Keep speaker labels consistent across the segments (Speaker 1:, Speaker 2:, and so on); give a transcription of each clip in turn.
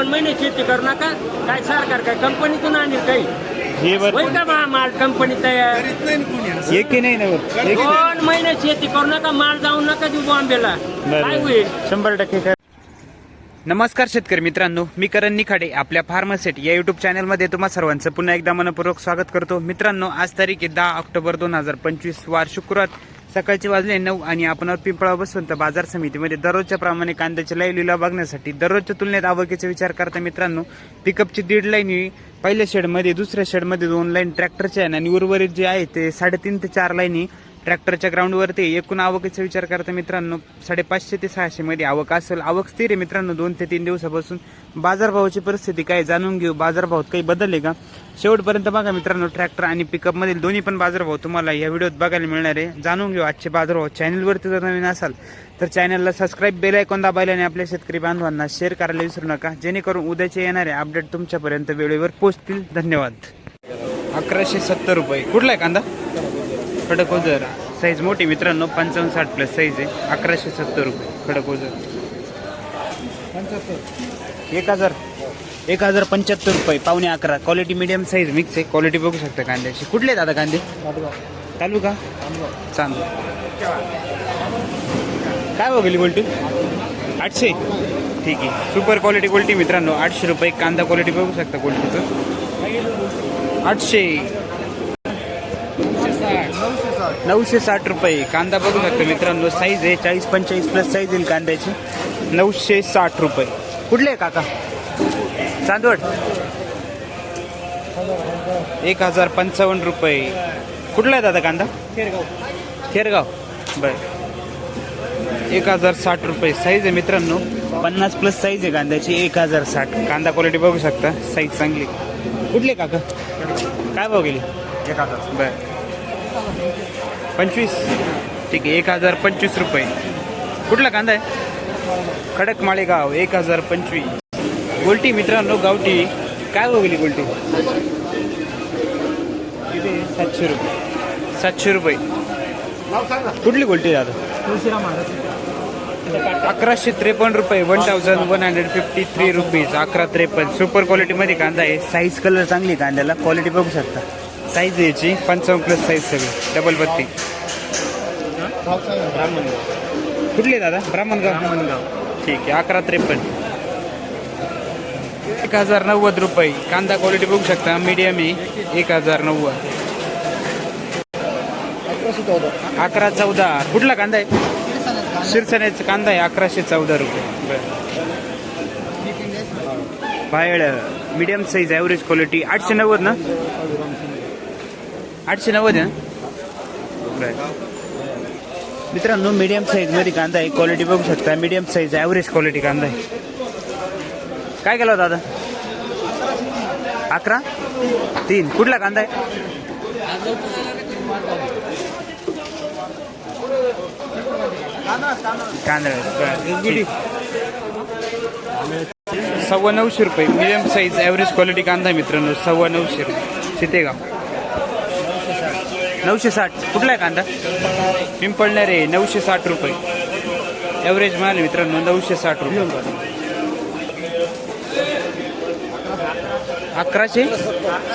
Speaker 1: दोन महिने शेती करू नका. काय सरकार काय कंपनीतून आणेल काही?
Speaker 2: हे बर.
Speaker 1: होईल का मा- माल कंपनी तयार?
Speaker 2: एकही नाही ना एक
Speaker 1: दोन महिने शेती करू नका माल जाऊ नका देऊ बॉम्बेला. काय होईल?
Speaker 2: शंभर टक्के काय नमस्कार शेतकरी मित्रांनो मी करण निखाडे आपल्या फार्मासेट या युट्यूब चॅनलमध्ये तुम्हा सर्वांचं पुन्हा एकदा मनपूर्वक स्वागत करतो. मित्रांनो आज तारीख आहे दहा ऑक्टोबर दोन हजार पंचवीस वार शुक्रवार. सकाळचे वाजले नऊ आणि आपण पिंपळा पिंपळा बसवंत बाजार समितीमध्ये दररोजच्या प्रमाणे कांद्याचे लाईव्ह लिलाव बघण्यासाठी दररोजच्या तुलनेत आवकेचा विचार करता मित्रांनो पिकअपची दीड लाईन ही पहिल्या शेडमध्ये दुसऱ्या शेडमध्ये दोन लाईन ट्रॅक्टरच्या आहे आणि उर्वरित जे आहे ते साडेतीन ते चार लाईनी ट्रॅक्टरच्या ग्राउंडवरती एकूण आवकीचा विचार करता मित्रांनो साडेपाचशे ते सहाशे मध्ये आवक असेल. आवक स्थिर आहे मित्रांनो दोन ते तीन दिवसापासून. बाजारभावाची परिस्थिती काय जाणून घेऊ. बाजारभावात काही बदलले का? शेवटपर्यंत बघा मित्रांनो ट्रॅक्टर आणि पिकअप मधील दोन्ही पण बाजारभाव तुम्हाला या व्हिडिओत बघायला मिळणार आहे. जाणून घेऊ आजचे बाजारभाव चॅनलवरती जर नवीन असाल तर चॅनलला सबस्क्राईब बेल ऐकून दाबायला आणि आपल्या शेतकरी बांधवांना शेअर करायला विसरू नका. जेणेकरून उद्याचे येणारे अपडेट तुमच्यापर्यंत वेळेवर पोहोचतील. धन्यवाद. अकराशे सत्तर रुपये. कुठला आहे कांदा? खडक ओझर साईज मोठी मित्रांनो पंचावन्न साठ प्लस साईज आहे. अकराशे सत्तर रुपये खडक ओझर एक हजार. एक हजार पंच्याहत्तर रुपये पावणे अकरा. क्वालिटी मिडियम साईज मिक्स आहे. क्वालिटी बघू शकता कांद्याची. कुठले दादा आता कांदे? तालुका? चांगलं काय बघली गोल्टी? आठशे. ठीक आहे. सुपर क्वालिटी गोल्टी मित्रांनो. आठशे रुपये कांदा क्वालिटी बघू शकता गोल्टीचं. आठशे. नऊशे साठ रुपये. कांदा बघू शकता मित्रांनो साईज आहे चाळीस पंचेचाळीस प्लस साईज येईल कांद्याची. नऊशे साठ रुपये. कुठले आहे काका? चांदवड. एक हजार पंचावन्न रुपये. कुठला आहे दादा कांदा? खेरगाव. बर. एक हजार साठ रुपये. साईज आहे मित्रांनो पन्नास प्लस साईज आहे कांद्याची. एक हजार साठ. कांदा क्वालिटी बघू शकता. साईज चांगली. कुठले काका? काय भाव गेली? एक हजार. बर. पंचवीस. ठीक आहे एक हजार पंचवीस रुपये. कुठला कांदा आहे? खडक माळेगाव एक हजार पंचवीस. गोलटी मित्रांनो गावठी. काय बघली गोलटी? सातशे रुपये. सातशे रुपये. कुठली गोलटी दादा अकराशे त्रेपन्न रुपये one thousand one hundred fifty three rupees अकरा त्रेपन्न. सुपर क्वालिटीमध्ये कांदा आहे. साईज कलर चांगली कांद्याला. क्वालिटी बघू शकता. साईज याची पंचावन्न प्लस साईज सगळी. डबल बत्ती. कुठली आहे दादा? ब्राह्मणगाव. ब्राह्मणगाव. ठीक आहे अकरा त्रेपन्न. एक हजार नव्वद रुपये. कांदा क्वालिटी बघू शकता मीडियम आहे. एक हजार नव्वद. अकरा चौदा. कुठला कांदा आहे? शिरसाण्याचा कांदा आहे अकराशे चौदा रुपये. बाहेर मीडियम साईज ॲव्हरेज क्वालिटी आठशे नव्वद ना? आठशे नव्वद आहे ना बरं मित्रांनो मीडियम साईजमध्ये कांदा आहे. क्वालिटी बघू शकता. मीडियम साईज ॲव्हरेज क्वालिटी कांदा आहे. काय केलं दादा अकरा? तीन. कुठला कांदा आहे? कांदा. सव्वा नऊशे रुपये. मिडियम साईज ॲव्हरेज क्वालिटी कांदा आहे मित्रांनो. सव्वा नऊशे रुपये. चितेगाव नऊशे साठ. कुठला आहे कांदा? पिंपळणार आहे. नऊशे साठ रुपये. ॲव्हरेज माल मित्रांनो नऊशे साठ रुपये. अकराशे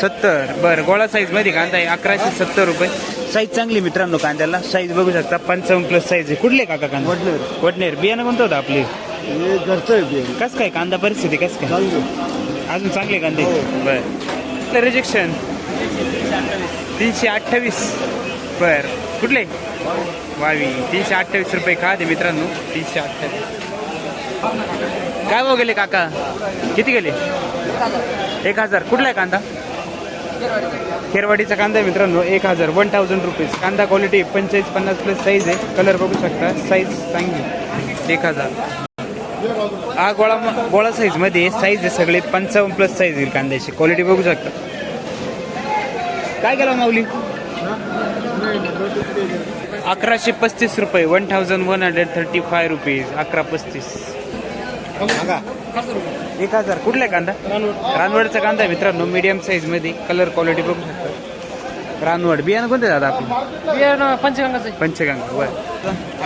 Speaker 2: सत्तर. बरं गोळा साईजमध्ये कांदा आहे. अकराशे सत्तर रुपये. साईज चांगली मित्रांनो कांद्याला. साईज बघू शकता पंचावन्न प्लस साईज आहे. कुठले काका कांदा?
Speaker 3: वडनेर.
Speaker 2: वडनेर. बियाणं कोणतं होतं आपले?
Speaker 3: हे घरचं बियाणं.
Speaker 2: कस काय? कांदा परिस्थिती कस काय. अजून चांगले कांदे? बर. रिजेक्शन तीनशे अठ्ठावीस. बर. कुठले? वावी. तीनशे अठ्ठावीस रुपये खा दे मित्रांनो. तीनशे अठ्ठावीस. काय भाव गेले काका? किती गेले? एक हजार. कुठला आहे कांदा? खेरवाडीचा कांदा आहे मित्रांनो. एक हजार. वन थाउजंड रुपीज कांदा क्वालिटी पंचेचाळीस पन्नास प्लस साईज आहे. कलर बघू शकता. साईज चांगली एक हजार. हा गोळा गोळा साईजमध्ये साईज आहे सगळे. पंचावन्न प्लस साईज येईल कांद्याची. क्वालिटी बघू शकता. काय केलं माऊली? अकराशे पस्तीस रुपये one thousand one hundred thirty five rupees अकरा पस्तीस. एक हजार. कुठला आहे कांदा? रानवडचा कांदा आहे मित्रांनो मीडियम साईजमध्ये कलर क्वालिटी बघू शकता. रानवड बियाणं कोणते दादा आपण
Speaker 1: पंचगंगाचं
Speaker 2: पंचगंगा बर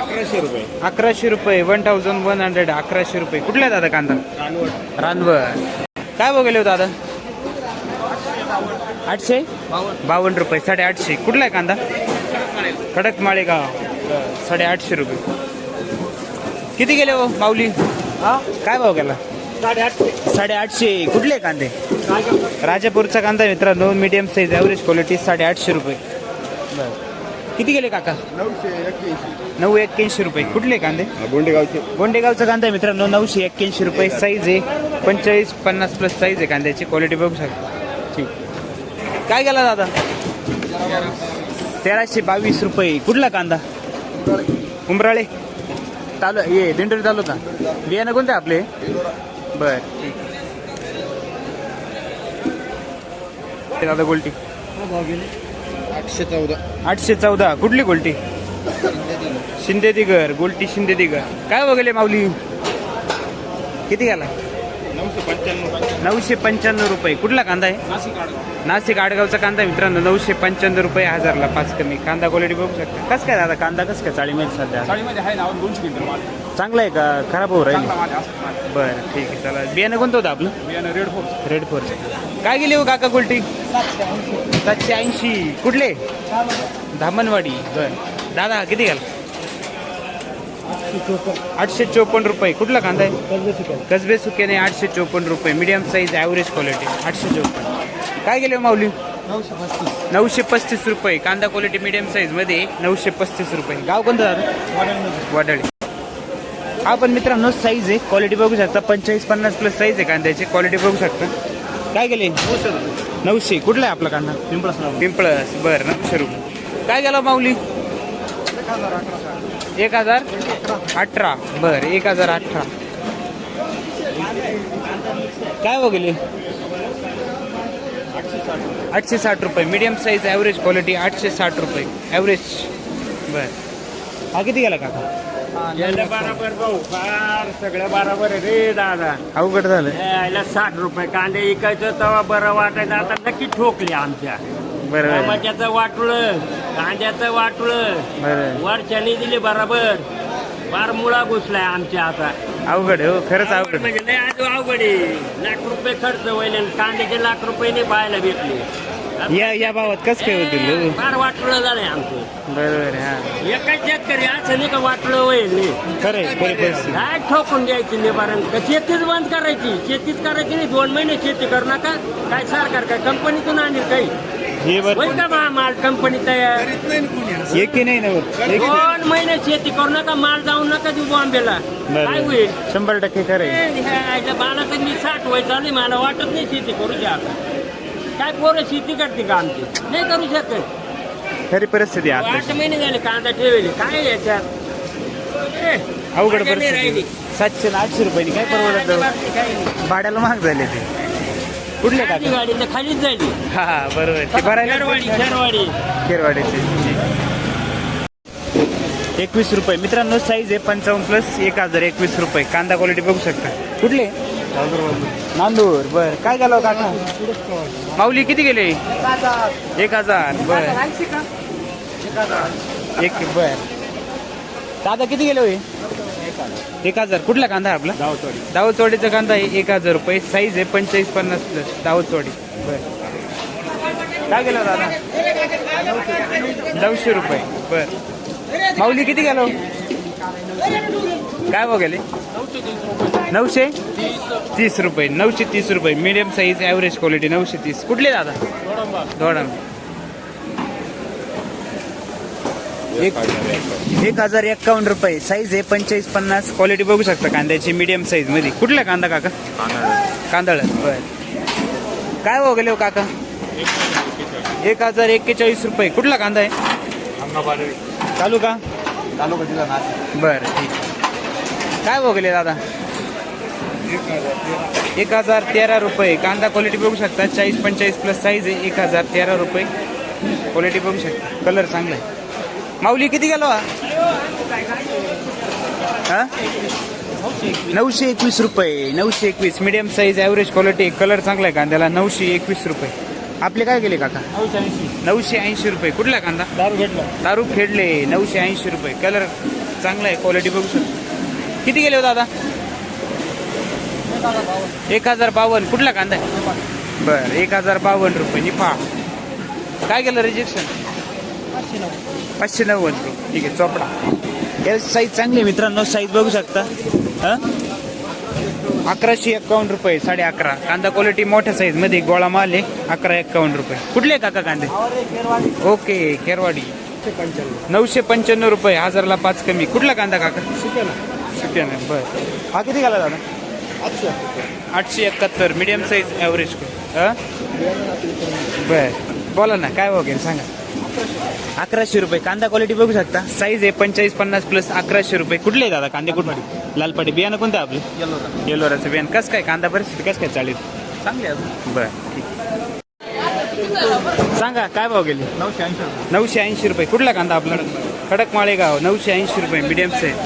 Speaker 3: अकराशे रुपये.
Speaker 2: अकराशे रुपये वन थाउजंड वन हंड्रेड अकराशे रुपये. कुठला आहे दादा कांदा?
Speaker 3: रानवट
Speaker 2: रानवड. काय बघले हो दादा? आठशे? बावन्न रुपये साडेआठशे. कुठला आहे कांदा? कडक माळेगाव. साडेआठशे रुपये. किती गेले हो माऊली? काय भाव गेला?
Speaker 3: साडेआठशे.
Speaker 2: साडेआठशे. कुठले कांदे? राजापूरचा कांदा मित्रांनो मीडियम साईज ॲव्हरेज क्वालिटी साडेआठशे रुपये. किती गेले काका?
Speaker 3: नऊशे
Speaker 2: नऊ एक्क्याऐंशी रुपये. कुठले कांदे?
Speaker 3: बोंडेगावचे.
Speaker 2: गोंडेगावचा कांदा मित्रांनो नऊशे एक्क्याऐंशी रुपये साईज आहे. पंचेचाळीस पन्नास प्लस साईज आहे कांद्याची. क्वालिटी बघू शकता. काय गेला दादा? तेराशे बावीस रुपये. कुठला कांदा? उमराळे तालु ये दिंडोरी तालुका. बियाणं कोणते आपले? बर दादा गोल्टी.
Speaker 3: आठशे चौदा.
Speaker 2: आठशे चौदा. कुठली गोल्टी? शिंदे दिगर गोल्टी शिंदे दिगर काय वगैरे माऊली? किती गेला
Speaker 3: नऊशे पंच्याण्णव
Speaker 2: रुपये. कुठला कांदा आहे?
Speaker 3: नाशिक
Speaker 2: आडगावचा कांदा आहे मित्रांनो नऊशे पंच्याण्णव रुपये हजारला पाच कमी. कांदा क्वालिटी बघू शकता. कसं काय दादा कांदा कसं काय चाळीमध्ये सध्या? चांगला आहे का? खराब होऊ राहील.
Speaker 3: चांगला माल आहे, असं माल.
Speaker 2: बरं ठीक आहे चला. बियाणं कोणतं होतं आपलं?
Speaker 3: बियाणं रेड फोर्स
Speaker 2: रेड फोर काय गेली हो काका गोल्टी सातशे ऐंशी. कुठले? धामणवाडी. बर. दादा किती घ्याल? आठशे चोपन्न. रुपये. कुठला कांदा आहे? कसबे सुक्याने आठशे चोपन्न रुपये. मीडियम साईज ॲव्हरेज क्वालिटी आठशे चोपन्न. काय गेले हो माऊली? नऊशे पस्तीस रुपये. कांदा क्वालिटी मीडियम साईजमध्ये नऊशे पस्तीस रुपये. गाव कोणतं वाडाळी. हा पण मित्रांनो साईज आहे. क्वालिटी बघू शकता. पंचेचाळीस पन्नास प्लस साईज आहे कांद्याची. क्वालिटी बघू शकता. काय गेले? नऊशे. कुठला आहे आपला कांदा?
Speaker 3: पिंपळस
Speaker 2: पिंपळस. बरं नऊशे रुपये. काय गेला माऊली? एक हजार अठरा. बर एक हजार अठरा. काय बघले आठशे साठ रुपये. मीडियम साईज ॲव्हरेज क्वालिटी आठशे साठ रुपये. ॲव्हरेज बर. हा किती गेला काका?
Speaker 1: बरोबर भाऊ. फार सगळं बरोबर आहे रे दादा.
Speaker 2: अवघड झालं.
Speaker 1: यायला साठ रुपये. कांदे इकायचं तेव्हा बरं वाटायचं. आता नक्की ठोकले आमच्या.
Speaker 2: बरं.
Speaker 1: टमाट्याचं वाटलं. कांद्याचं वाटलं
Speaker 2: बरं.
Speaker 1: वरच्याने दिले बरोबर. फार मुळा घुसलाय आमच्या आता.
Speaker 2: अवघड आहे हो खरंच अवघड
Speaker 1: म्हणजे लय आज अवघड आहे. लाख रुपये खर्च व्हायले आणि कांद्याचे लाख रुपये पाहायला भेटले.
Speaker 2: या या भावात कस काय होतील हो?
Speaker 1: फार वाटलं झालंय आमचं.
Speaker 2: बरोबर आहे, हा.
Speaker 1: एकाच शेतकरी असं नाही का वाटलं होईल नाही.
Speaker 2: खरं आहे खरी परिस्थिती.
Speaker 1: काय ठोकून द्यायची निवारण? का शेतीच बंद करायची? शेतीच करायची नाही. दोन महिने शेती करू नका. काय सरकार काय कंपनीतून आणील काही?
Speaker 2: हे
Speaker 1: होईल
Speaker 2: बरं
Speaker 1: का बा माल कंपनी तयार?
Speaker 2: नाही ना. एक
Speaker 1: दोन महिने शेती करू नका माल जाऊ नका देऊ बॉम्बेला. काय होईल?
Speaker 2: शंभर टक्के खरं
Speaker 1: बाला तर मी साठ वय चालली मला वाटत नाही शेती करू द्या. आता काय पोरं शेती करते का आमची? नाही करू शकत.
Speaker 2: खरी परिस्थिती आहे
Speaker 1: आठ महिने झाले कांदा ठेवले. काय याच्यात? ए,
Speaker 2: अवघड
Speaker 1: नाही राहिली.
Speaker 2: परिस्थिती सातशे आणि आठशे रुपये काय परवडत
Speaker 1: बाकी काही नाही.
Speaker 2: भाड्याला महाग झाले ते. कुठले काका
Speaker 1: गाडी तर खालीच झाली.
Speaker 2: हा हा बरोबर. ते
Speaker 1: खेरवाडी
Speaker 2: भरायला
Speaker 1: खेरवाडी.
Speaker 2: खेरवाड्याचे एकवीस रुपये. मित्रांनो साईज आहे पंचावन्न प्लस एक हजार एकवीस रुपये. कांदा क्वालिटी बघू शकता. कुठले? नांदूर. बर. काय झालं हो काका? माऊली किती गेले? एक हजार. बर. एक बर. दादा किती गेले होय? एक हजार कुठला कांदा आहे आपला?
Speaker 3: दावतवाडी
Speaker 2: दावचवाडीचा कांदा आहे एक हजार रुपये. साईज आहे पंचेचाळीस पन्नास प्लस दावचवाडी बर. काय गेला दादा? नऊशे रुपये. बर. माऊली किती गेलो? काय बघाले नऊशे? तीस रुपये. नऊशे तीस रुपये. मीडियम साईज ॲव्हरेज क्वालिटी नऊशे तीस. कुठले दादा? दोडम एक एक हजार एक्कावन्न रुपये. साईज आहे पंचेचाळीस पन्नास. क्वालिटी बघू शकता कांद्याची मीडियम साईजमध्ये. कुठला कांदा काका? कांदळ. बर. काय हो गेले हो काका? एक हजार एक्केचाळीस रुपये. कुठला कांदा आहे? चालू का?
Speaker 3: चालू का नाशिक
Speaker 2: बर ठीक काय हो गेले दादा? एक हजार तेरा रुपये. कांदा क्वालिटी बघू शकता. चाळीस पंचेचाळीस प्लस साईज आहे. एक हजार तेरा रुपये. क्वालिटी बघू शकता. कलर चांगला आहे. माऊली किती गेलो? हा? नऊशे एकवीस रुपये नऊशे एकवीस. Medium size average quality colour चांगला आहे कांद्याला. नऊशे एकवीस रुपये. आपले काय गेले काका? नऊशे ऐंशी रुपये. कुठला कांदा?
Speaker 3: दारू घेतला
Speaker 2: दारू खेडले. नऊशे ऐंशी रुपये. कलर चांगला आहे क्वालिटी बघू शकतो. किती गेले हो दादा? एक हजार बावन्न. कुठला कांदा आहे? बरं एक हजार बावन्न रुपये. निफा. काय गेलं रिजेक्शन पाचशे नव्वद. ठीक आहे चोपडा. या साईज चांगली आहे मित्रांनो साईज बघू शकता. हं? अकराशे एक्कावन्न रुपये साडे अकरा. कांदा क्वालिटी मोठ्या साईजमध्ये गोळा माल आहे अकरा एक्कावन्न रुपये. कुठले काका कांदे? ओके खेरवाडी. नऊशे पंच्याण्णव रुपये हजारला पाच कमी. कुठला कांदा काका? सुट्याने बर. हा किती घाला दादा? आठशे एकाहत्तर. मीडियम साईज ॲव्हरेज बर. बोला ना काय वगैरे सांगा. अकराशे रुपये. कांदा क्वालिटी बघू शकता. साईज आहे पंचेचाळीस पन्नास प्लस अकराशे रुपये. कुठले आहे दादा? कांदे कुठले? लालपाटी. बियाणं कोणतं आपलं?
Speaker 3: येलो का
Speaker 2: येलोराचं बियाणं. कसं काय? कांदा परिस्थिती कसं काय चालेल?
Speaker 3: चांगली आहे
Speaker 2: बर सांगा काय भाव गेले?
Speaker 3: नऊशे ऐंशी रुपये.
Speaker 2: नऊशे ऐंशी रुपये. कुठला कांदा आपला? खडक माळेगाव नऊशे ऐंशी रुपये. मीडियम साईज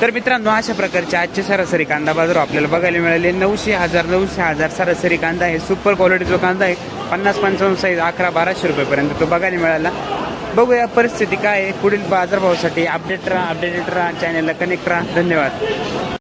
Speaker 2: तर मित्रांनो अशा प्रकारचे आजचे सरासरी कांदा बाजार आपल्याला बघायला मिळाले. नऊशे हजार नऊशे हजार सरासरी कांदा आहे. सुपर क्वालिटीचा कांदा आहे. पन्नास पंचावन्न साईज अकरा बाराशे रुपयेपर्यंत तो बघायला मिळाला. बघूया परिस्थिती काय आहे. पुढील बाजारभावासाठी अपडेट राहा अपडेटेड राहा चॅनलला कनेक्ट राहा. धन्यवाद.